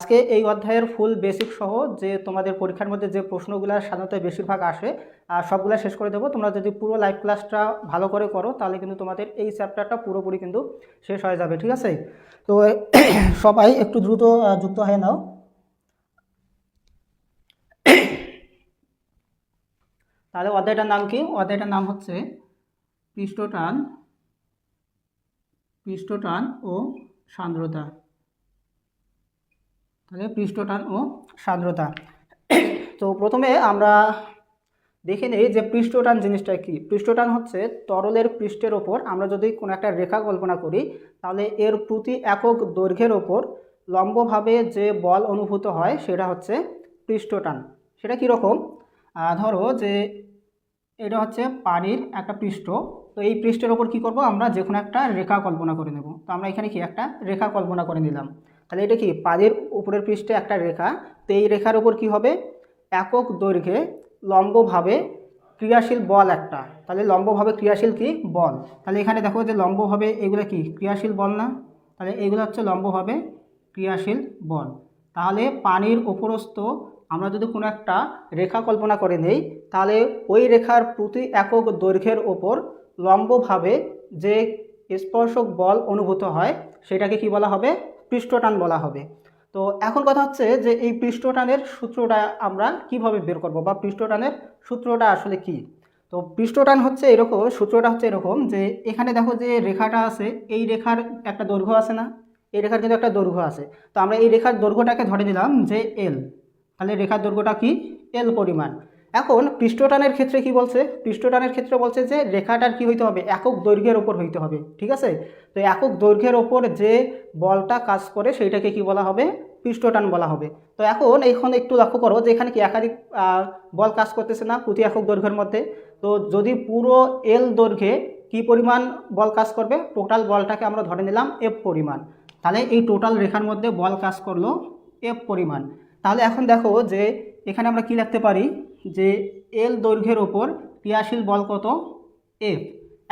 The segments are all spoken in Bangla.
আজকে এই অধ্যায়ের ফুল বেসিক সহ যে তোমাদের পরীক্ষার মধ্যে যে প্রশ্নগুলো সাধারণত বেশিরভাগ আসে সবগুলো শেষ করে দেবো। তোমরা যদি পুরো লাইভ ক্লাসটা ভালো করে করো, তাহলে কিন্তু তোমাদের এই চ্যাপ্টারটা পুরোপুরি কিন্তু শেষ হয়ে যাবে, ঠিক আছে? তো, সবাই একটু দ্রুত যুক্ত হয়ে নাও। তাহলে অধ্যায়টার নাম কি? অধ্যায়টার নাম হচ্ছে পৃষ্ঠটান পৃষ্ঠটান ও সান্দ্রতা। তাহলে পৃষ্ঠটান ও সান্দ্রতা। তো প্রথমে আমরা দেখে নেই যে পৃষ্ঠটান জিনিসটা কি। পৃষ্ঠটান হচ্ছে তরলের পৃষ্ঠের ওপর। আমরা যদি কোনো একটা রেখা কল্পনা করি, তাহলে এর প্রতি একক দৈর্ঘ্যের ওপর লম্বভাবে যে বল অনুভূত হয়, সেটা হচ্ছে পৃষ্ঠটান। সেটা কীরকম? ধরো যে এটা হচ্ছে পানির একটা পৃষ্ঠ। তো এই পৃষ্ঠের ওপর কি করব আমরা? যে কোনো একটা রেখা কল্পনা করে নেব। তো আমরা এখানে কি একটা রেখা কল্পনা করে নিলাম। তাহলে এটা কি? পানির উপরের পৃষ্ঠে একটা রেখা। তো এই রেখার ওপর কি হবে? একক দৈর্ঘ্যে লম্বভাবে ক্রিয়াশীল বল একটা। তাহলে লম্বভাবে ক্রিয়াশীল কি? বল। তাহলে এখানে দেখো যে লম্বভাবে এগুলো কি? ক্রিয়াশীল বল না? তাহলে এগুলো হচ্ছে লম্বভাবে ক্রিয়াশীল বল। তাহলে পানির উপরস্থ আমরা যদি কোনো একটা রেখা কল্পনা করে নেই, তাহলে ওই রেখার প্রতি একক দৈর্ঘ্যের ওপর লম্বভাবে যে স্পর্শক বল অনুভূত হয়, সেটাকে কি বলা হবে? পৃষ্ঠটান বলা হবে। তো এখন কথা হচ্ছে যে এই পৃষ্ঠটানের সূত্রটা আমরা কীভাবে বের করব বা পৃষ্ঠটানের সূত্রটা আসলে কি? তো পৃষ্ঠটান হচ্ছে এরকম, সূত্রটা হচ্ছে এরকম যে এখানে দেখো যে রেখাটা আছে, এই রেখার একটা দৈর্ঘ্য আছে না? এই রেখার কিন্তু একটা দৈর্ঘ্য আছে। তো আমরা এই রেখার দৈর্ঘ্যটাকে ধরে নিলাম যে এল তাহলে রেখার দৈর্ঘ্যটা কি? এল পরিমাণ। এখন পৃষ্ঠটানের ক্ষেত্রে কি বলছে? পৃষ্ঠটানের ক্ষেত্রে বলছে যে রেখাটার কি হইতে হবে? একক দৈর্ঘ্যের ওপর হইতে হবে, ঠিক আছে? তো একক দৈর্ঘ্যের ওপর যে বলটা কাজ করে সেইটাকে কি বলা হবে? পৃষ্ঠটান বলা হবে। তো এখন এখন একটু লক্ষ্য করো যে এখানে কি একাধিক বল কাজ করতেছে না প্রতি একক দৈর্ঘ্যের মধ্যে? তো যদি পুরো এল দৈর্ঘ্যে কি পরিমাণ বল কাজ করবে? টোটাল বলটাকে আমরা ধরে নিলাম এফ পরিমাণ। তাহলে এই টোটাল রেখার মধ্যে বল কাজ করল এফ পরিমাণ। তাহলে এখন দেখো যে এখানে আমরা কি লিখতে পারি? যে এল দৈর্ঘ্যের ওপর ক্রিয়াশীল বল কত এফ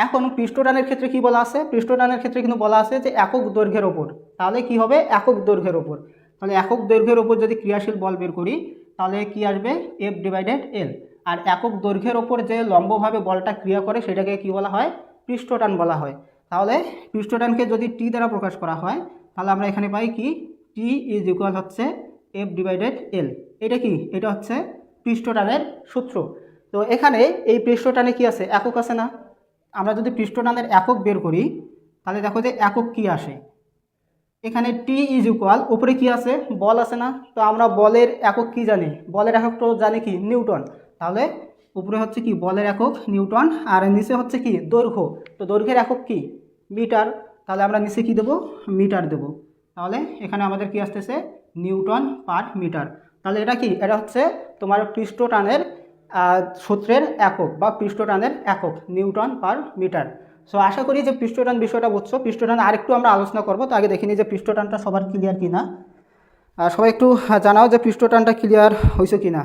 এখন পৃষ্ঠটানের ক্ষেত্রে কি বলা আছে? পৃষ্ঠটানের ক্ষেত্রে কিন্তু বলা আছে যে একক দৈর্ঘ্যের ওপর তাহলে কি হবে? একক দৈর্ঘ্যের ওপর তাহলে একক দৈর্ঘ্যের ওপর যদি ক্রিয়াশীল বল বের করি, তাহলে কি আসবে? এফ ডিভাইডেড এল আর একক দৈর্ঘ্যের ওপর যে লম্বভাবে বলটা ক্রিয়া করে, সেটাকে কি বলা হয়? পৃষ্ঠটান বলা হয়। তাহলে পৃষ্ঠটানকে যদি টি দ্বারা প্রকাশ করা হয়, তাহলে আমরা এখানে পাই কি? টি ইজ ইকুয়াল হচ্ছে এফ ডিভাইডেড এল এটা কি? এটা হচ্ছে পৃষ্ঠটানের সূত্র। তো এখানে এই পৃষ্ঠটানে কি আছে? একক আছে না? আমরা যদি পৃষ্ঠটানের একক বের করি, তাহলে দেখো যে একক কি আসে? এখানে টি ইজ ইকুয়াল উপরে কি আছে? বল আছে না? তো আমরা বলের একক কি জানি? বলের একক তো জানি কি? নিউটন। তাহলে উপরে হচ্ছে কি? বলের একক, নিউটন। আর নিচে হচ্ছে কি? দৈর্ঘ্য। তো দৈর্ঘ্যের একক কি? মিটার। তাহলে আমরা নিচে কি দেবো? মিটার দেব। তাহলে এখানে আমাদের কি আসতেছে? Newton per metre. তাহলে এটা কি? এটা হচ্ছে তোমার পৃষ্ঠটানের সূত্রের একক বা পৃষ্ঠটানের একক, নিউটন পার মিটার। সো আশা করি যে পৃষ্ঠটান বিষয়টা বুঝছ। পৃষ্ঠটান আরেকটু আমরা আলোচনা করব। তো আগে দেখিনি যে পৃষ্ঠটানটা সবার ক্লিয়ার কিনা। আর সবাই একটু জানাও যে পৃষ্ঠটানটা ক্লিয়ার হয়েছে কিনা।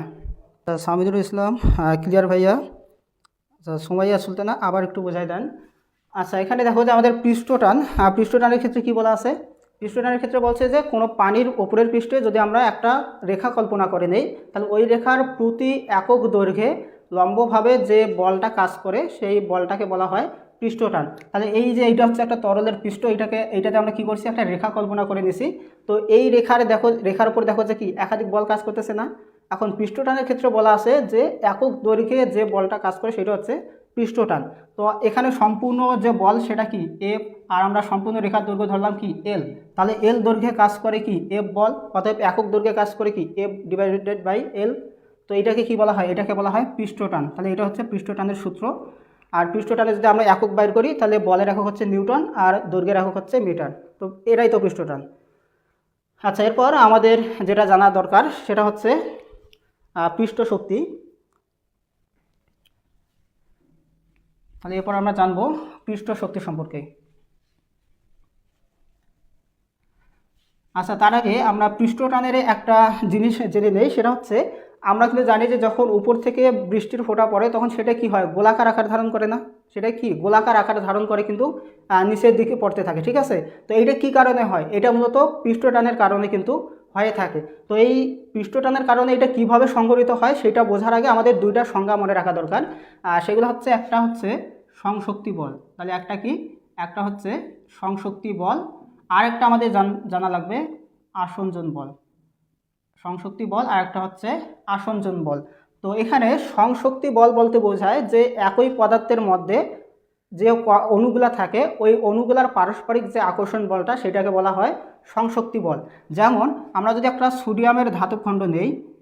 তা সামিদুল ইসলাম ক্লিয়ার ভাইয়া। আচ্ছা সুমাইয়া সুলতানা, আবার একটু বোঝাই দেন। আচ্ছা এখানে দেখো যে আমাদের পৃষ্ঠটান পৃষ্ঠটানের ক্ষেত্রে কি বলা আছে? পৃষ্ঠটানের ক্ষেত্রে বলছে যে কোনো পানির ওপরের পৃষ্ঠে যদি আমরা একটা রেখা কল্পনা করে নেই, তাহলে ওই রেখার প্রতি একক দৈর্ঘ্যে লম্বভাবে যে বলটা কাজ করে সেই বলটাকে বলা হয় পৃষ্ঠটান। তাহলে এই যে এইটা হচ্ছে একটা তরলের পৃষ্ঠ এটাকে এইটাতে আমরা কি করছি? একটা রেখা কল্পনা করে নিছি। তো এই রেখার দেখো, রেখার উপর দেখো যে কি, একাধিক বল কাজ করতেছে না। এখন পৃষ্ঠটানের ক্ষেত্রে বলা আছে যে একক দৈর্ঘ্যে যে বলটা কাজ করে সেটা হচ্ছে পৃষ্ঠটান। তো এখানে সম্পূর্ণ যে বল সেটা কি? এফ আর আমরা সম্পূর্ণ রেখার দৈর্ঘ্য ধরলাম কি? এল তাহলে এল দৈর্ঘ্যে কাজ করে কি? এফ বল, অতএব একক দৈর্ঘ্যে কাজ করে কি? এফ ডিভাইডেড বাই এল তো এটাকে কি বলা হয়? এটাকে বলা হয় পৃষ্ঠটান। তাহলে এটা হচ্ছে পৃষ্ঠটানের সূত্র। আর পৃষ্ঠটানে যদি আমরা একক বাইর করি, তাহলে বলের একক হচ্ছে নিউটন, আর দৈর্ঘ্যের একক হচ্ছে মিটার। তো এটাই তো পৃষ্ঠটান। আচ্ছা এরপর আমাদের যেটা জানা দরকার, সেটা হচ্ছে পৃষ্ঠ শক্তি তাহলে এরপর আমরা জানব পৃষ্ঠ শক্তি সম্পর্কে। আচ্ছা তার আগে আমরা পৃষ্ঠটানের একটা জিনিস জেনে নেই, সেটা হচ্ছে আমরা কিন্তু জানি যে যখন উপর থেকে বৃষ্টির ফোঁটা পড়ে, তখন সেটা কি হয়? গোলাকার আকার ধারণ করে না? সেটা কি? গোলাকার আকার ধারণ করে কিন্তু নিচের দিকে পড়তে থাকে, ঠিক আছে? তো এইটা কি কারণে হয়? এটা মূলত পৃষ্ঠটানের কারণে কিন্তু হয়ে থাকে। তো এই পৃষ্ঠটানের কারণে এটা কীভাবে সংগঠিত হয়, সেটা বোঝার আগে আমাদের দুইটা সংজ্ঞা মনে রাখা দরকার। সেগুলো হচ্ছে, একটা হচ্ছে সংশক্তি বল। তাহলে একটা কি? একটা হচ্ছে সংশক্তি বল। আর একটা আমাদের জান- লাগবে আসঞ্জন বল। সংশক্তি বল আর একটা হচ্ছে আসঞ্জন বল। তো এখানে সংশক্তি বল বলতে বোঝায় যে একই পদার্থের মধ্যে যে অণুগুলা থাকে, ওই অণুগুলার পারস্পরিক যে আকর্ষণ বলটা সেটাকে বলা হয় সংশক্তি বল। যেমন আমরা যদি একটা সোডিয়ামের ধাতব খণ্ড নেই,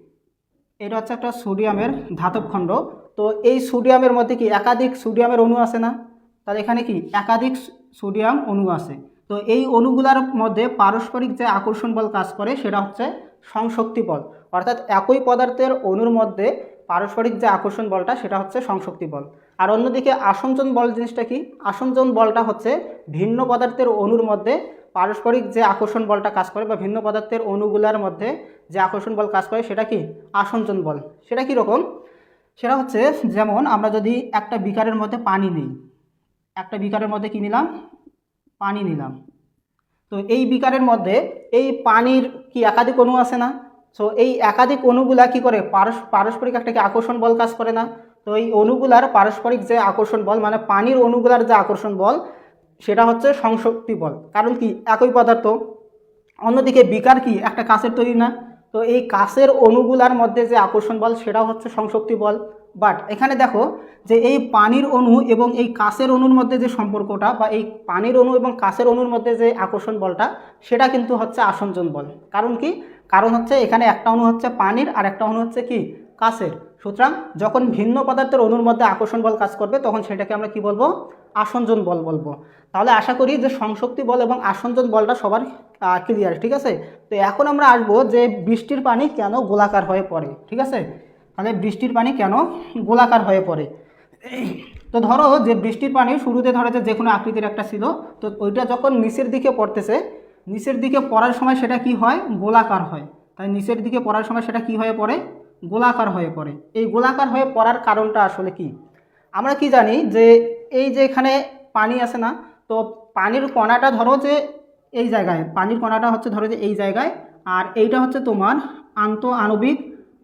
এটা হচ্ছে একটা সোডিয়ামের ধাতব খণ্ড। তো এই সোডিয়ামের মধ্যে কি একাধিক সোডিয়ামের অণু আছে না? তাহলে এখানে কি একাধিক সোডিয়াম অণু আছে তো এই অণুগুলার মধ্যে পারস্পরিক যে আকর্ষণ বল কাজ করে সেটা হচ্ছে সংশক্তি বল। অর্থাৎ একই পদার্থের অণুর মধ্যে পারস্পরিক যে আকর্ষণ বলটা সেটা হচ্ছে সংশক্তি বল। আর অন্যদিকে আসঞ্জন বল জিনিসটা কি? আসঞ্জন বলটা হচ্ছে ভিন্ন পদার্থের অণুর মধ্যে পারস্পরিক যে আকর্ষণ বলটা কাজ করে বা ভিন্ন পদার্থের অণুগুলার মধ্যে যে আকর্ষণ বল কাজ করে সেটা কি? আসঞ্জন বল। সেটা কি রকম সেটা হচ্ছে যেমন আমরা যদি একটা বিকারের মধ্যে পানি নিই, একটা বিকারের মধ্যে কি নিলাম? পানি নিলাম। তো এই বিকারের মধ্যে এই পানির কি একাধিক অণু আছে না? সো এই একাধিক অণুগুলা কি করে? পারস্পরিক একটা কি আকর্ষণ বল কাজ করে না। তো এই অণুগুলার পারস্পরিক যে আকর্ষণ বল মানে পানির অণুগুলার যে আকর্ষণ বল, সেটা হচ্ছে সংশক্তি বল। কারণ কি? একই পদার্থ। অন্যদিকে বিকার কি? একটা কাঁচের তৈরি না। তো এই কাঁচের অণুগুলার মধ্যে যে আকর্ষণ বল, সেটাও হচ্ছে সংশক্তি বল। বাট এখানে দেখো যে এই পানির অণু এবং এই কাছের অণুর মধ্যে যে সম্পর্কটা বা এই পানির অণু এবং কাছের অণুর মধ্যে যে আকর্ষণ বলটা, সেটা কিন্তু হচ্ছে আসঞ্জন বল। কারণ কি? কারণ হচ্ছে এখানে একটা অণু হচ্ছে পানির আর একটা অণু হচ্ছে কি? কাঁচের। সুতরাং যখন ভিন্ন পদার্থের অণুর মধ্যে আকর্ষণ বল কাজ করবে, তখন সেটাকে আমরা কি বলব? আসঞ্জন বল বলব। তাহলে আশা করি যে সংশক্তি বল এবং আসঞ্জন বলটা সবার ক্লিয়ার ঠিক আছে? তো এখন আমরা আসব যে বৃষ্টির পানি কেন গোলাকার হয়ে পড়ে, ঠিক আছে? তাহলে বৃষ্টির পানি কেন গোলাকার হয়ে পড়ে? তো ধরো যে বৃষ্টির পানি শুরুতে ধরো যে কোনো আকৃতির একটা ছিল, তো ওইটা যখন নিচের দিকে পড়তেছে, নিচের দিকে পড়ার সময় সেটা কি হয়? গোলাকার হয়। তাই নিচের দিকে পড়ার সময় সেটা কি হয়ে পড়ে? গোলাকার হয়ে পড়ে। এই গোলাকার হয়ে পড়ার কারণটা আসলে কি? আমরা কি জানি যে এই যে এখানে পানি আছে না, তো পানির কণাটা ধরো যে এই জায়গায়, পানির কণাটা হচ্ছে ধরো যে এই জায়গায়, আর এইটা হচ্ছে তোমার আন্ত আণবিক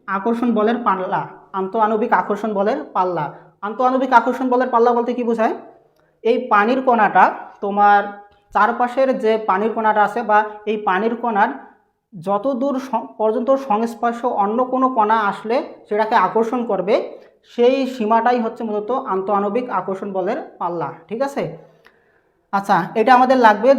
আকর্ষণ বলের পাল্লা আন্ত আণবিক আকর্ষণ বলের পাল্লা। আন্ত আণবিক আকর্ষণ বলের পাল্লা বলতে কি বোঝায়? এই পানির কণাটা তোমার চারপাশের যে পানির কণাটা আছে বা এই পানির কণার যত দূর পর্যন্ত সংস্পর্শ অন্য কোনো কণা আসলে সেটাকে আকর্ষণ করবে, সেই সীমাটাই হচ্ছে মূলত আন্ত আণবিক আকর্ষণ বলের পাল্লা, ঠিক আছে? আচ্ছা এটা আমাদের লাগবে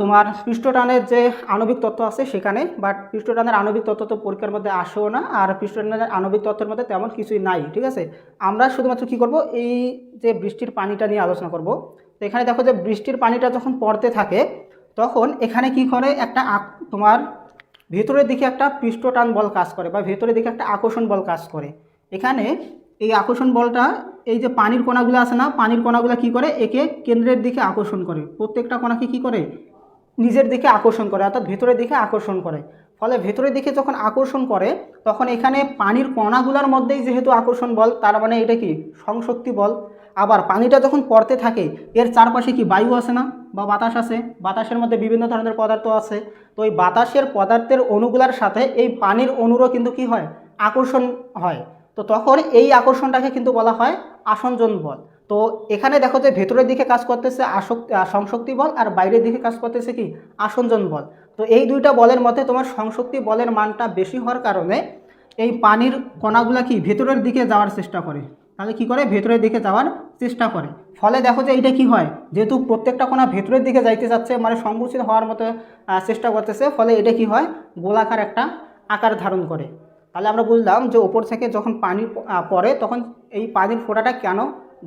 তোমার পৃষ্ঠটানের যে আণবিক তত্ত্ব আছে সেখানে বাট পৃষ্ঠটানের আণবিক তত্ত্ব তো পরীক্ষার মধ্যে আসেও না, আর পৃষ্ঠটানের আণবিক তত্ত্বের মধ্যে তেমন কিছুই নাই, ঠিক আছে? আমরা শুধুমাত্র কি করব, এই যে বৃষ্টির পানিটা নিয়ে আলোচনা করব। তো এখানে দেখো যে বৃষ্টির পানিটা যখন পড়তে থাকে, তখন এখানে কি করে একটা তোমার ভেতরের দিকে একটা পৃষ্ঠটান বল কাজ করে বা ভেতরের দিকে একটা আকর্ষণ বল কাজ করে। এখানে এই আকর্ষণ বলটা, এই যে পানির কণাগুলো আছে না, পানির কণাগুলো কি করে? একে কেন্দ্রের দিকে আকর্ষণ করে। প্রত্যেকটা কণাকে কি করে? নিজের দিকে আকর্ষণ করে, অর্থাৎ ভেতরের দিকে আকর্ষণ করে। ফলে ভেতরের দিকে যখন আকর্ষণ করে, তখন এখানে পানির কণাগুলোর মধ্যেই যেহেতু আকর্ষণ বল, তার মানে এটা কি? সংশক্তি বল। আবার পানিটা যখন পড়তে থাকে, এর চারপাশে কি বায়ু আছে না? বা বাতাস আছে? বাতাসের মধ্যে বিভিন্ন ধরনের পদার্থ আছে। তো এই বাতাসের পদার্থের অণুগুলার সাথে এই পানির অণুরও কিন্তু কি হয়? আকর্ষণ হয়। তো তখন এই আকর্ষণটাকে কিন্তু বলা হয় আসঞ্জন বল। তো এখানে দেখো যে ভেতরের দিকে কাজ করতেছে আসক্তি সংশক্তি বল আর বাইরের দিকে কাজ করতেছে কি? আসঞ্জন বল। তো এই দুইটা বলের মধ্যে তোমার সংশক্তি বলের মানটা বেশি হওয়ার কারণে এই পানির কণাগুলা কি ভেতরের দিকে যাওয়ার চেষ্টা করে। তাহলে কি করে? ভেতরের দিকে যাওয়ার চেষ্টা করে। ফলে দেখো যে এটা কি হয়? যেহেতু প্রত্যেকটা কণা ভেতরের দিকে যাইতে যাচ্ছে মানে সংকুচিত হওয়ার মতো চেষ্টা করতেছে, ফলে এটা কি হয়? গোলাকার একটা আকার ধারণ করে। তাহলে আমরা বুঝলাম যে ওপর থেকে যখন পানি পড়ে, তখন এই পানির ফোঁটাটা কেন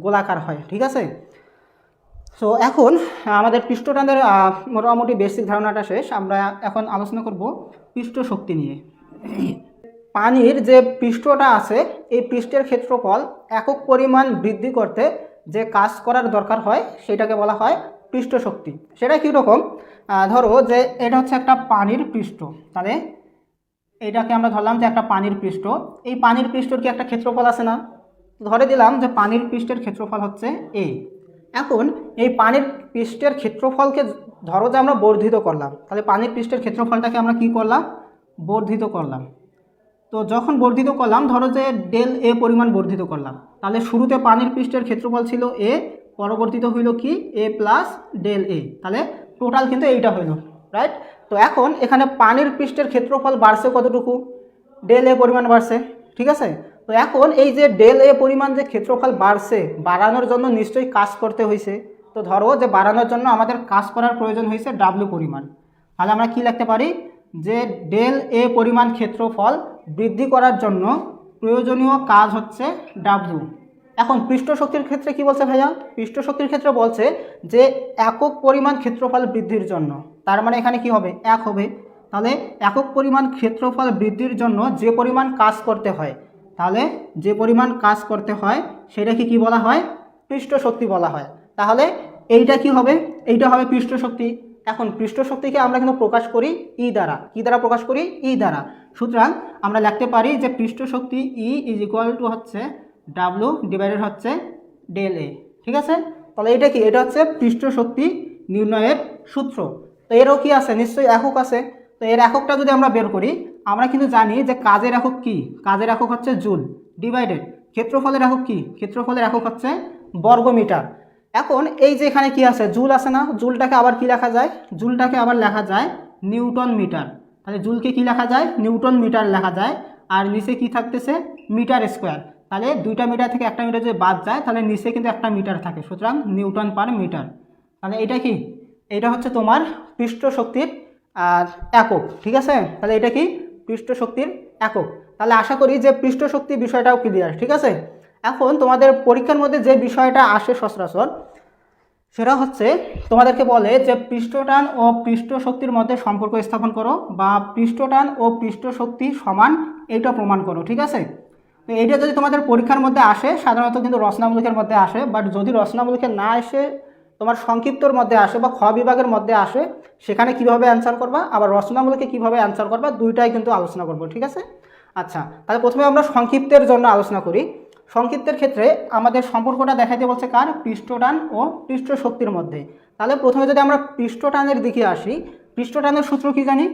গোলাকার হয়? ঠিক আছে? সো এখন আমাদের পৃষ্ঠটানের মোটামুটি বেসিক ধারণাটা শেষ। আমরা এখন আলোচনা করব পৃষ্ঠ শক্তি নিয়ে। পানির যে পৃষ্ঠটা আছে, এই পৃষ্ঠের ক্ষেত্রফল একক পরিমাণ বৃদ্ধি করতে যে কাজ করার দরকার হয়, সেটাকে বলা হয় পৃষ্ঠ শক্তি সেটা কীরকম? ধরো যে এটা হচ্ছে একটা পানির পৃষ্ঠ। তাহলে এটাকে আমরা ধরলাম যে একটা পানির পৃষ্ঠ। এই পানির পৃষ্ঠর কি একটা ক্ষেত্রফল আছে না? ধরে দিলাম যে পানির পৃষ্ঠের ক্ষেত্রফল হচ্ছে এই এখন এই পানির পৃষ্ঠের ক্ষেত্রফলকে ধরো যে আমরা বর্ধিত করলাম। তাহলে পানির পৃষ্ঠের ক্ষেত্রফলটাকে আমরা কি করলাম? বর্ধিত করলাম। তো যখন বর্ধিত করলাম, ধরো যে ডেল এ পরিমাণ বর্ধিত করলাম, তাহলে শুরুতে পানির পৃষ্ঠের ক্ষেত্রফল ছিল এ পরবর্তীত হইল কি? এ প্লাস ডেল এ তাহলে টোটাল কিন্তু এইটা হইল রাইট তো এখন এখানে পানির পৃষ্ঠের ক্ষেত্রফল বাড়ছে কতটুকু? ডেল এ পরিমাণ বাড়ছে, ঠিক আছে? তো এখন এই যে ডেল এ পরিমাণ যে ক্ষেত্রফল বাড়ছে, বাড়ানোর জন্য নিশ্চয়ই কাজ করতে হয়েছে তো ধরো যে বাড়ানোর জন্য আমাদের কাজ করার প্রয়োজন হয়েছে ডাব্লু পরিমাণ। তাহলে আমরা কি লিখতে পারি? যে ডেল এ পরিমাণ ক্ষেত্রফল বৃদ্ধি করার জন্য প্রয়োজনীয় কাজ হচ্ছে ডাব্লু এখন পৃষ্ঠ শক্তির ক্ষেত্রে কি বলছে ভাইয়া? পৃষ্ঠ শক্তির ক্ষেত্রে বলছে যে একক পরিমাণ ক্ষেত্রফল বৃদ্ধির জন্য। তার মানে এখানে কি হবে? এক হবে। তাহলে একক পরিমাণ ক্ষেত্রফল বৃদ্ধির জন্য যে পরিমাণ কাজ করতে হয়, তাহলে যে পরিমাণ কাজ করতে হয় সেটাকে কি বলা হয়? পৃষ্ঠ শক্তি বলা হয়। তাহলে এইটা কি হবে? এইটা হবে পৃষ্ঠ শক্তি এখন পৃষ্ঠ শক্তিকে আমরা কিন্তু প্রকাশ করি ই দ্বারা। কি দ্বারা প্রকাশ করি? ই দ্বারা। সুতরাং আমরা লিখতে পারি যে পৃষ্ঠ শক্তি ই ইজ ইকুয়াল টু হচ্ছে ডাব্লু ডিভাইডেড হচ্ছে ডেল এ ঠিক আছে? তাহলে এটা কি? এটা হচ্ছে পৃষ্ঠ শক্তি নির্ণয়ের সূত্র। তো এরও কি আছে? নিশ্চয়ই একক আছে। তো এর এককটা যদি আমরা বের করি, আমরা কিন্তু জানি যে কাজের একক কি? কাজের একক হচ্ছে জুল ডিভাইডেড ক্ষেত্রফলের একক কি? ক্ষেত্রফলের একক হচ্ছে বর্গমিটার। এখন এই যে এখানে কি আছে, জুল আছে না? জুলটাকে আবার কি লেখা যায়? জুলটাকে আবার লেখা যায় নিউটন মিটার। তাহলে জুলকে কি লেখা যায়? নিউটন মিটার লেখা যায়। আর নিচে কি থাকতেছে? Metre square. তাহলে দুইটা মিটার থেকে একটা মিটার যদি বাদ যায়, তাহলে নিচে কিন্তু একটা মিটার থাকে। সুতরাং নিউটন পার মিটার। তাহলে এটা কি? এটা হচ্ছে তোমার পৃষ্ঠ শক্তির আর, একক। ঠিক আছে? তাহলে এটা কি? পৃষ্ঠ শক্তির একক। তাহলে আশা করি যে পৃষ্ঠ শক্তি বিষয়টাও ক্লিয়ার ঠিক আছে? এখন তোমাদের পরীক্ষার মধ্যে যে বিষয়টা আসে সচরাচর, সেটা হচ্ছে তোমাদেরকে বলে যে পৃষ্ঠটান ও পৃষ্ঠ শক্তির মধ্যে সম্পর্ক স্থাপন করো বা পৃষ্ঠটান ও পৃষ্ঠ শক্তি সমান এইটা প্রমাণ করো, ঠিক আছে? তো এইটা যদি তোমাদের পরীক্ষার মধ্যে আসে, সাধারণত কিন্তু রচনামূলকের মধ্যে আসে বাট যদি রচনামূলকে না এসে তোমার সংক্ষিপ্তর মধ্যে আসে বা খ বিভাগের মধ্যে আসে, সেখানে কীভাবে অ্যান্সার করবা? আবার রচনামূলকে কীভাবে অ্যান্সার করবা? দুইটাই কিন্তু আলোচনা করব, ঠিক আছে? আচ্ছা তাহলে প্রথমে আমরা সংক্ষিপ্তের জন্য আলোচনা করি। সংক্ষিপ্তের ক্ষেত্রে আমাদের সম্পর্কটা দেখাইতে বলছে কার? পৃষ্ঠটান ও পৃষ্ঠ শক্তির মধ্যে। তাহলে প্রথমে যদি আমরা পৃষ্ঠটানের দিকে আসি, পৃষ্ঠটানের সূত্র কি জানি?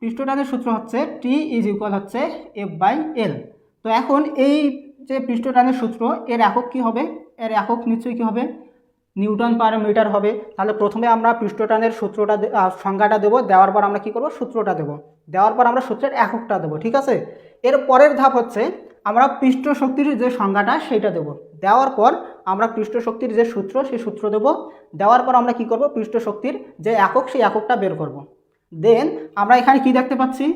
পৃষ্ঠটানের সূত্র হচ্ছে টি ইজ ইকুয়াল হচ্ছে এফ বাই এল তো এখন এই যে পৃষ্ঠটানের সূত্র, এর একক কি হবে? এর একক নিশ্চয়ই কি হবে? নিউটন পার মিটার হবে। তাহলে প্রথমে আমরা পৃষ্ঠটানের সূত্রটা সংজ্ঞাটা দেবো, দেওয়ার পর আমরা কি করব? সূত্রটা দেবো। দেওয়ার পর আমরা সূত্রের এককটা দেবো, ঠিক আছে? এর পরের ধাপ হচ্ছে আমরা পৃষ্ঠ শক্তির যে সংজ্ঞাটা সেটা দেব। দেওয়ার পর আমরা পৃষ্ঠ শক্তির যে সূত্র, সেই সূত্র দেব। দেওয়ার পর আমরা কি করব? পৃষ্ঠ শক্তির যে একক, সেই এককটা বের করব। দেন আমরা এখানে কি দেখতে পাচ্ছি?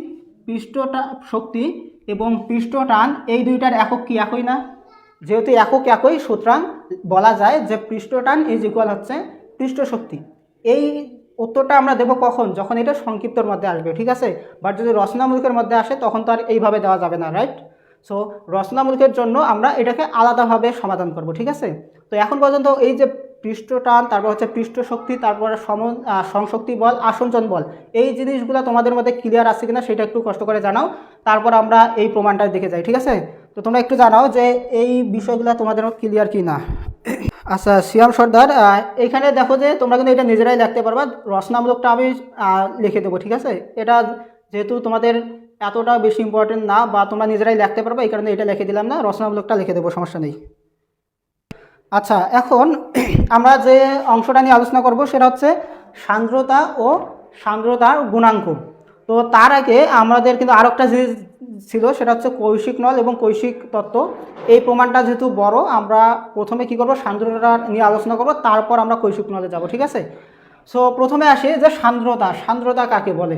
পৃষ্ঠটা শক্তি এবং পৃষ্ঠটান এই দুইটার একক কি একই না? যেহেতু একক একই, সুতরাং বলা যায় যে পৃষ্ঠ পৃষ্ঠটান ইজ ইকুয়াল হচ্ছে পৃষ্ঠ শক্তি এই উত্তরটা আমরা দেবো কখন? যখন এটা সংক্ষিপ্তর মধ্যে আসবে, ঠিক আছে? বাট যদি রচনামূলকের মধ্যে আসে, তখন তো আর এইভাবে দেওয়া যাবে না রাইট সো রচনামূলকের জন্য আমরা এটাকে আলাদাভাবে সমাধান করব, ঠিক আছে? তো এখন পর্যন্ত এই যে পৃষ্ঠটান তারপর হচ্ছে পৃষ্ঠ শক্তি তারপরে সম সংশক্তি বল আসঞ্চন বল, এই জিনিসগুলো তোমাদের মধ্যে ক্লিয়ার আছে কিনা সেটা একটু কষ্ট করে জানাও। তারপর আমরা এই প্রমাণটা দেখে যাই, ঠিক আছে? তো তোমরা একটু জানাও যে এই বিষয়গুলো তোমাদের ক্লিয়ার কি না আচ্ছা শিয়াম সর্দার এখানে দেখো যে তোমরা কিন্তু এটা নিজেরাই লিখতে পারবা। রচনামূলকটা আমি লিখে দেবো, ঠিক আছে? এটা যেহেতু তোমাদের এতটা বেশি ইম্পর্টেন্ট না বা তোমরা নিজেরাই লিখতে পারবে, এই কারণে এটা লিখে দিলাম না রচনামূলকটা লিখে দেবো, সমস্যা নেই। আচ্ছা এখন আমরা যে অংশটা নিয়ে আলোচনা করব সেটা হচ্ছে সান্দ্রতা ও সান্দ্রতার গুণাঙ্ক। তো তার আগে আমাদের কিন্তু আরও একটা জিনিস ছিল, সেটা হচ্ছে কৈশিক নল এবং কৈশিক তত্ত্ব। এই প্রমাণটা যেহেতু বড়, আমরা প্রথমে কি করব সান্দ্রতা নিয়ে আলোচনা করব, তারপর আমরা কৈশিক নলে যাব, ঠিক আছে? সো প্রথমে আসি যে সান্দ্রতা সান্দ্রতা কাকে বলে?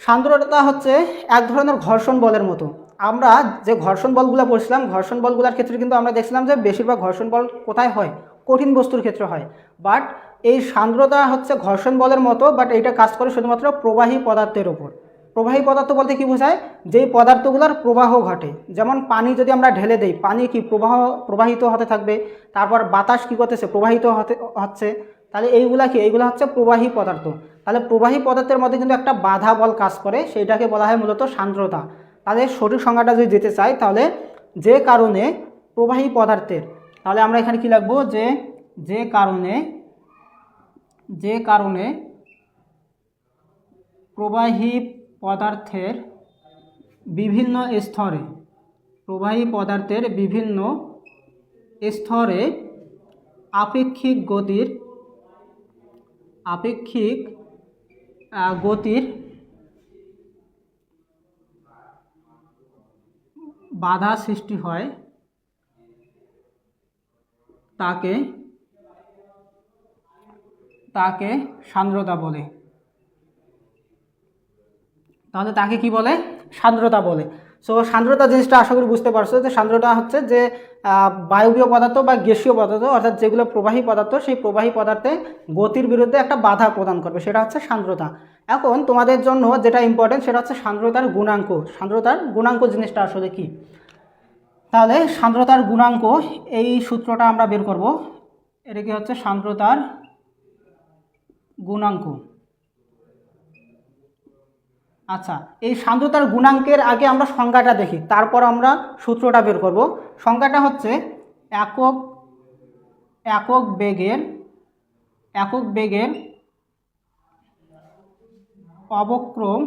সান্দ্রতা হচ্ছে এক ধরনের ঘর্ষণ বলের মতো। আমরা যে ঘর্ষণ বলগুলো পড়ছিলাম, ঘর্ষণ বলগুলোর ক্ষেত্রে কিন্তু আমরা দেখছিলাম যে বেশিরভাগ ঘর্ষণ বল কোথায় হয়? কঠিন বস্তুর ক্ষেত্রে হয়। বাট এই সান্দ্রতা হচ্ছে ঘর্ষণ বলের মতো, বাট এটা কাজ করে শুধুমাত্র প্রবাহী পদার্থের ওপর প্রবাহী পদার্থ বলতে কি বোঝায়? যেই পদার্থগুলোর প্রবাহ ঘটে। যেমন পানি যদি আমরা ঢেলে দেই, পানি কি প্রবাহ, প্রবাহিত হতে থাকবে? তারপর বাতাস কি করতেছে? প্রবাহিত হতে, হচ্ছে। তাহলে এইগুলা কি? এইগুলো হচ্ছে প্রবাহী পদার্থ। তাহলে প্রবাহী পদার্থের মধ্যে কিন্তু একটা বাধা বল কাজ করে, সেইটাকে বলা হয় মূলত সান্দ্রতা। তাহলে সঠিক সংজ্ঞাটা যদি দিতে চাই, তাহলে যে কারণে প্রবাহী পদার্থের, তাহলে আমরা এখানে কি লিখব? যে যে কারণে যে কারণে প্রবাহী পদার্থের বিভিন্ন স্তরে, প্রবাহী পদার্থের বিভিন্ন স্তরে আপেক্ষিক গতির, আপেক্ষিক গতির বাধা সৃষ্টি হয় তাকে তাকে সান্দ্রতা বলে। তাহলে তাকে কি বলে? সান্দ্রতা বলে। সো সান্দ্রতা জিনিসটা আশা করি বুঝতে পারছ যে সান্দ্রতা হচ্ছে যে বায়বীয় পদার্থ বা গ্যাসীয় পদার্থ, অর্থাৎ যেগুলো প্রবাহী পদার্থ, সেই প্রবাহী পদার্থে গতির বিরুদ্ধে একটা বাধা প্রদান করবে, সেটা হচ্ছে সান্দ্রতা। এখন তোমাদের জন্য যেটা ইম্পর্টেন্ট সেটা হচ্ছে সান্দ্রতার গুণাঙ্ক। সান্দ্রতার গুণাঙ্ক জিনিসটা আসলে কি? তাহলে সান্দ্রতার গুণাঙ্ক, এই সূত্রটা আমরা বের করব। এটা কি হচ্ছে? সান্দ্রতার গুণাঙ্ক। আচ্ছা এই সান্দ্রতার গুণাঙ্কের আগে আমরা সংজ্ঞাটা দেখি, তারপর আমরা সূত্রটা বের করব। সংজ্ঞাটা হচ্ছে একক একক বেগের একক বেগের অবক্রম,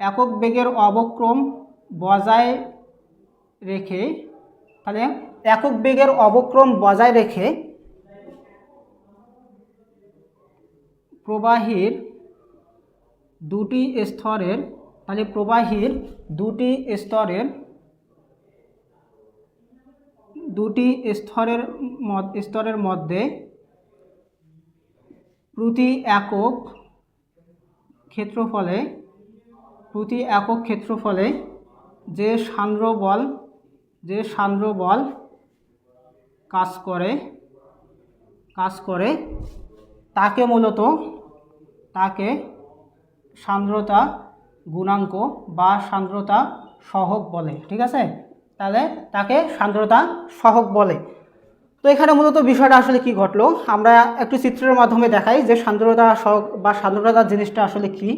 একক বেগের অবক্রম বজায় রেখে, তাহলে একক বেগের অবক্রম বজায় রেখে প্রবাহীর দুটি স্তরের, তাহলে প্রবাহীর দুটি স্তরের দুটি স্তরের স্তরের মধ্যে প্রতি একক ক্ষেত্রফলে, প্রতি একক ক্ষেত্রফলে যে সান্দ্র বল, যে সান্দ্র বল কাজ করে কাজ করে, তাকে মূলত, তাকে সান্দ্রতা গুণাঙ্ক বা সান্দ্রতা সহক বলে, ঠিক আছে? তাহলে তাকে সান্দ্রতা সহক বলে। তো এখানে মূলত বিষয়টা আসলে কি ঘটলো? আমরা একটু চিত্রের মাধ্যমে দেখাই যে সান্দ্রতা সহক বা সান্দ্রতা জিনিসটা আসলে কি।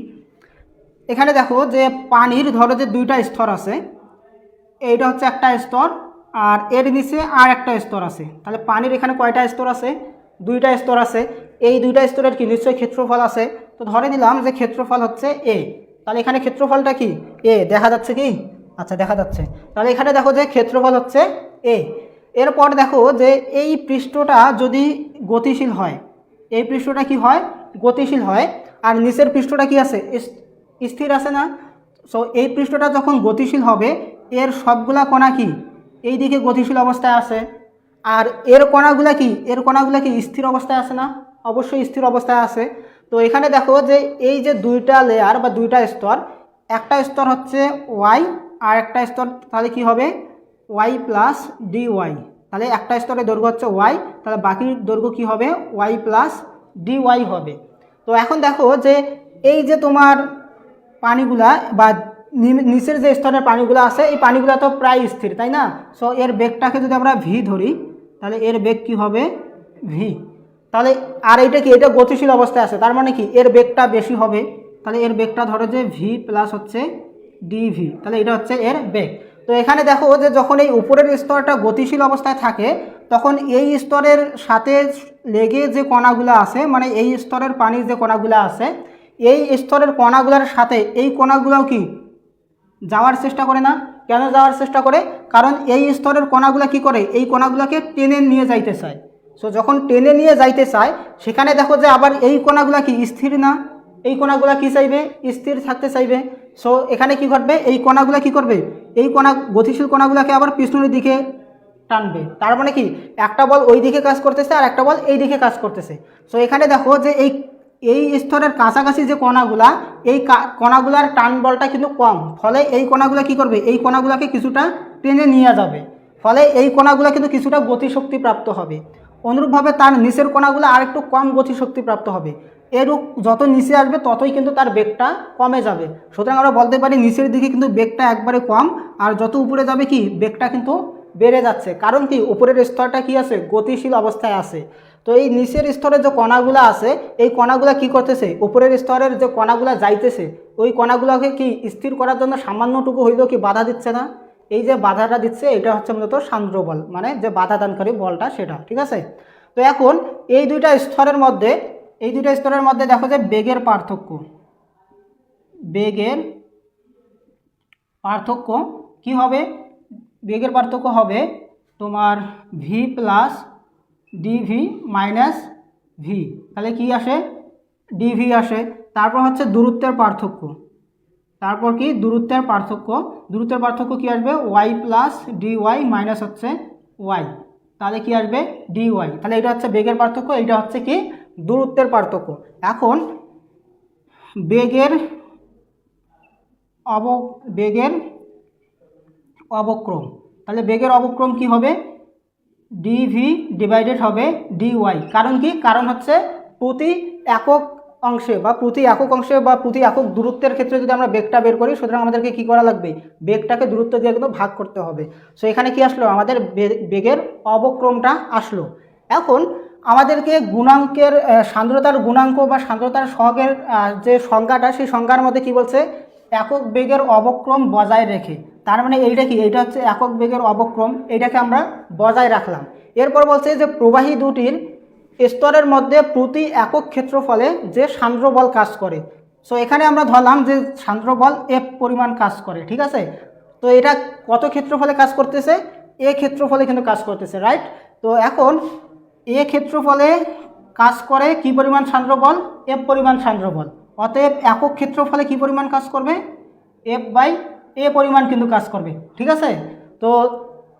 এখানে দেখো যে পানির ধরো যে দুইটা স্তর আছে, এইটা হচ্ছে একটা স্তর আর এর নিচে আর একটা স্তর আছে। তাহলে পানির এখানে কয়টা স্তর আছে? দুইটা স্তর আছে। এই দুইটা স্তরের কি? নিশ্চয়ই ক্ষেত্রফল আছে। তো ধরে নিলাম যে ক্ষেত্রফল হচ্ছে এ তাহলে এখানে ক্ষেত্রফলটা কি? এ দেখা যাচ্ছে কি? আচ্ছা দেখা যাচ্ছে। তাহলে এখানে দেখো যে ক্ষেত্রফল হচ্ছে এ এরপর দেখো যে এই পৃষ্ঠটা যদি গতিশীল হয়, এই পৃষ্ঠটা কি হয়? গতিশীল হয়। আর নিচের পৃষ্ঠটা কি আছে? স্থির আছে না? সো এই পৃষ্ঠটা যখন গতিশীল হবে, এর সবগুলা কণা কি? এই দিকে গতিশীল অবস্থায় আছে। আর এর কণাগুলা কি? এর কণাগুলা কি স্থির অবস্থায় আছে না? অবশ্যই স্থির অবস্থায় আছে। তো এখানে দেখো যে এই যে দুইটা লেয়ার বা দুইটা স্তর, একটা স্তর হচ্ছে ওয়াই আর একটা স্তর তাহলে কি হবে? ওয়াই প্লাস ডি ওয়াই তাহলে একটা স্তরের দৈর্ঘ্য হচ্ছে ওয়াই তাহলে বাকির দৈর্ঘ্য কি হবে? ওয়াই প্লাস ডি ওয়াই হবে। তো এখন দেখো যে এই যে তোমার পানিগুলা বা নিচের যে স্তরের পানিগুলো আছে, এই পানিগুলো তো প্রায় স্থির, তাই না? সো এর বেগটাকে যদি আমরা ভি ধরি, তাহলে এর বেগ কি হবে? ভি তাহলে আর এটা কি, এটা গতিশীল অবস্থায় আছে, তার মানে কি, এর বেগটা বেশি হবে, তাহলে এর বেগটা ধরো যে ভি প্লাস হচ্ছে ডিভি তাহলে এটা হচ্ছে এর বেগ। তো এখানে দেখো যে যখন এই উপরের স্তরটা গতিশীল অবস্থায় থাকে, তখন এই স্তরের সাথে লেগে যে কণাগুলো আছে মানে এই স্তরের পানির যে কণাগুলো আছে, এই স্তরের কণাগুলোর সাথে এই কণাগুলোও কি, যাওয়ার চেষ্টা করে না? কেন যাওয়ার চেষ্টা করে? কারণ এই স্তরের কণাগুলো কি করে? এই কণাগুলোকে টেনে নিয়ে যাইতে চায়। সো যখন টেনে নিয়ে যাইতে চায়, সেখানে দেখো যে আবার এই কণাগুলো কি স্থির না? এই কোনাগুলা কি চাইবে? স্থির থাকতে চাইবে। সো এখানে কি ঘটবে? এই কণাগুলো কি করবে? এই কোনা, গতিশীল কোনাগুলাকে আবার পিছনের দিকে টানবে। তার মানে কি? একটা বল ওই দিকে কাজ করতেছে আর একটা বল এই দিকে কাজ করতেছে। সো এখানে দেখো যে এই এই স্তরের কাছাকাছি যে কণাগুলা এই কণাগুলার টান বলটা কিন্তু কম। ফলে এই কণাগুলো কি করবে? এই কণাগুলোকে কিছুটা টেনে নিয়ে যাবে। ফলে এই কণাগুলো কিন্তু কিছুটা গতিশক্তি প্রাপ্ত হবে। অনুরূপভাবে তার নিচের কণাগুলো আরেকটু কম গতিশক্তি প্রাপ্ত হবে। এরূপ যত নিচে আসবে, ততই কিন্তু তার বেগটা কমে যাবে। সুতরাং আমরা বলতে পারি, নিচের দিকে কিন্তু বেগটা একবারে কম, আর যত উপরে যাবে কি, বেগটা কিন্তু বেড়ে যাচ্ছে। কারণ কি, উপরের স্তরটা কি আছে? গতিশীল অবস্থায় আছে। তো এই নিচের স্তরের যে কণাগুলো আছে, এই কণাগুলো কি করতেছে? উপরের স্তরের যে কণাগুলো যাইতেছে, ওই কণাগুলোকে কি স্থির করার জন্য সামান্যটুকু হইলেও কি বাধা দিচ্ছে না? এই যে বাধাটা দিচ্ছে, এটা হচ্ছে মূলত সান্দ্র বল মানে যে বাধা দানকারী বলটা সেটা, ঠিক আছে? তো এখন এই দুইটা স্তরের মধ্যে, এই দুইটা স্তরের মধ্যে দেখো যে বেগের পার্থক্য। বেগের পার্থক্য কি হবে? বেগের পার্থক্য হবে তোমার V plus DV minus V তাহলে কি আসে? ডিভি আসে। তারপর হচ্ছে দূরত্বের পার্থক্য। তারপর কি দূরত্বের পার্থক্য? দূরত্বের পার্থক্য কি আসবে? Y plus D Y minus হচ্ছে ওয়াই তাহলে কি আসবে? ডি ওয়াই তাহলে এটা হচ্ছে বেগের পার্থক্য, এটা হচ্ছে কি? দূরত্বের পার্থক্য। এখন বেগের অব, বেগের অবক্রম। তাহলে বেগের অবক্রম কি হবে? ডিভি ডিভাইডেড হবে ডিওয়াই কারণ কি? কারণ হচ্ছে প্রতি একক অংশে বা প্রতি একক অংশে বা প্রতি একক দূরত্বের ক্ষেত্রে যদি আমরা বেগটা বের করি, সুতরাং আমাদেরকে কি করা লাগবে? বেগটাকে দূরত্ব দিয়ে কিন্তু ভাগ করতে হবে। সো এখানে কি আসলো? আমাদের বেগের অবক্রমটা আসলো। এখন আমাদেরকে গুণাঙ্কের সান্দ্রতার গুণাঙ্ক বা সান্দ্রতার সহগের যে সংজ্ঞাটা, সেই সংজ্ঞার মধ্যে কি বলছে? একক বেগের অবক্রম বজায় রেখে। তার মানে এইটা কি? এইটা হচ্ছে একক বেগের অবক্রম। এইটাকে আমরা বজায় রাখলাম। এরপর বলছে যে প্রবাহী দুটির স্তরের মধ্যে প্রতি একক ক্ষেত্রফলে যে সান্দ্র কাজ করে। সো এখানে আমরা ধরলাম যে সান্দ্র এফ পরিমাণ কাজ করে, ঠিক আছে? তো এটা কত ক্ষেত্রফলে কাজ করতেছে? এ ক্ষেত্রফলে কিন্তু কাজ করতেছে রাইট তো এখন এ ক্ষেত্রফলে কাজ করে কি পরিমাণ সান্দ্র এফ পরিমাণ সান্দ্র অতএব একক ক্ষেত্রফলে কি পরিমাণ কাজ করবে? এফ বাই এ পরিমাণ কিন্তু কাজ করবে, ঠিক আছে? তো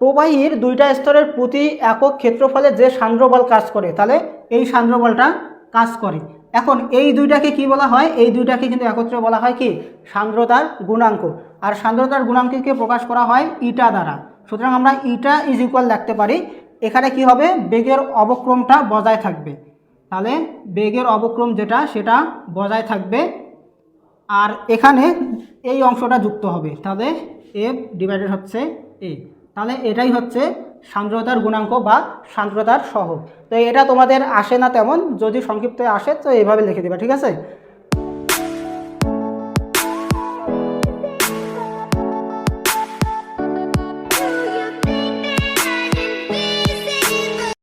প্রবাহীর দুইটা স্তরের প্রতি একক ক্ষেত্রফলে যে সান্দ্র বল কাজ করে, তাহলে এই সান্দ্র বলটা কাজ করে। এখন এই দুইটাকে কি বলা হয়? এই দুইটাকে কিন্তু একত্রে বলা হয় কি? সান্দ্রতার গুণাঙ্ক। আর সান্দ্রতার গুণাঙ্ককে প্রকাশ করা হয় ইটা দ্বারা। সুতরাং আমরা ইটা ইজ ইকুয়াল লিখতে পারি। এখানে কি হবে? বেগের অবক্রমটা বজায় থাকবে। তাহলে বেগের অবক্রম যেটা, সেটা বজায় থাকবে। আর এখানে এই অংশটা যুক্ত হবে। তাহলে এফ ডিভাইডেড হচ্ছে এ। তাহলে এটাই হচ্ছে সান্দ্রতার গুণাঙ্ক বা সান্দ্রতার সহগ তো এটা তোমাদের আসে না তেমন, যদি সংক্ষিপ্ত আসে তো এইভাবে লিখে দেবে, ঠিক আছে?